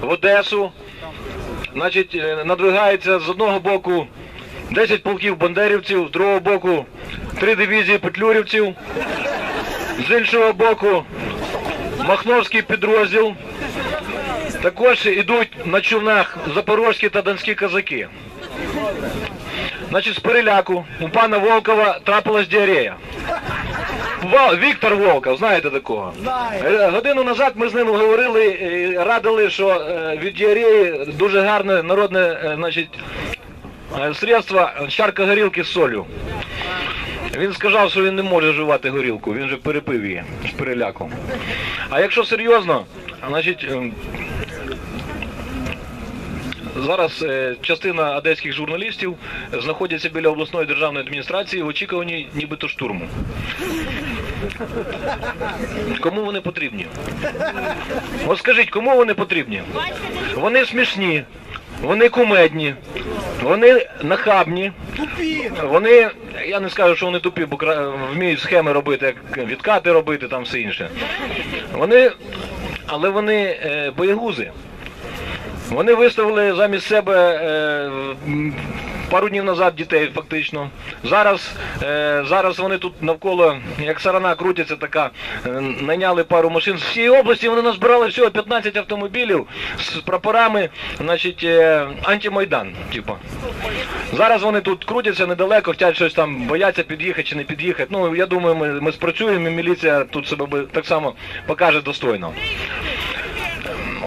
в Одесу. Значить, е, надвигається з одного боку 10 полків бандерівців, з другого боку 3 дивізії петлюрівців, з іншого боку Махновський підрозділ. Також ідуть на човнах запорозькі та донські козаки. Значить, з переляку у пана Волкова трапилась діарея. Ва- Віктор Волков, знаєте такого? Е, Годину назад ми з ним говорили і радили, що е, від діареї дуже гарне народне е, значить, е, средство чарка горілки з солью. Він сказав, що він не може вживати горілку, він же перепив її з переляку. А якщо серйозно, значить. ем, Зараз е, частина одеських журналістів знаходяться біля обласної державної адміністрації в очікуванні нібито штурму. Кому вони потрібні? От скажіть, кому вони потрібні? Вони смішні, вони кумедні, вони нахабні, вони, я не скажу, що вони тупі, бо вміють схеми робити, як відкати робити, там все інше. Вони, але вони е, боєгузи. Вони виставили замість себе е, пару днів назад дітей, фактично. Зараз, е, зараз вони тут навколо, як сарана крутяться така, е, найняли пару машин. З всієї області вони назбирали всього 15 автомобілів з прапорами, значить, е, антимайдан, типу. Зараз вони тут крутяться недалеко, хочуть щось там бояться під'їхати чи не під'їхати. Ну, я думаю, ми, ми спрацюємо, і міліція тут себе так само покаже достойно.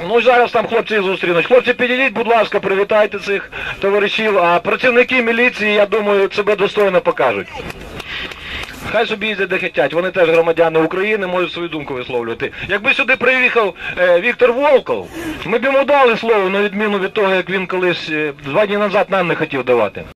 Ну зараз там хлопці зустрінуть. Хлопці, підійдіть, будь ласка, привітайте цих товаришів, а працівники міліції, я думаю, себе достойно покажуть. Хай собі їздять де хотять, вони теж громадяни України, можуть свою думку висловлювати. Якби сюди приїхав е, Віктор Волков, ми б йому дали слово, на відміну від того, як він колись е, два дні назад нам не хотів давати.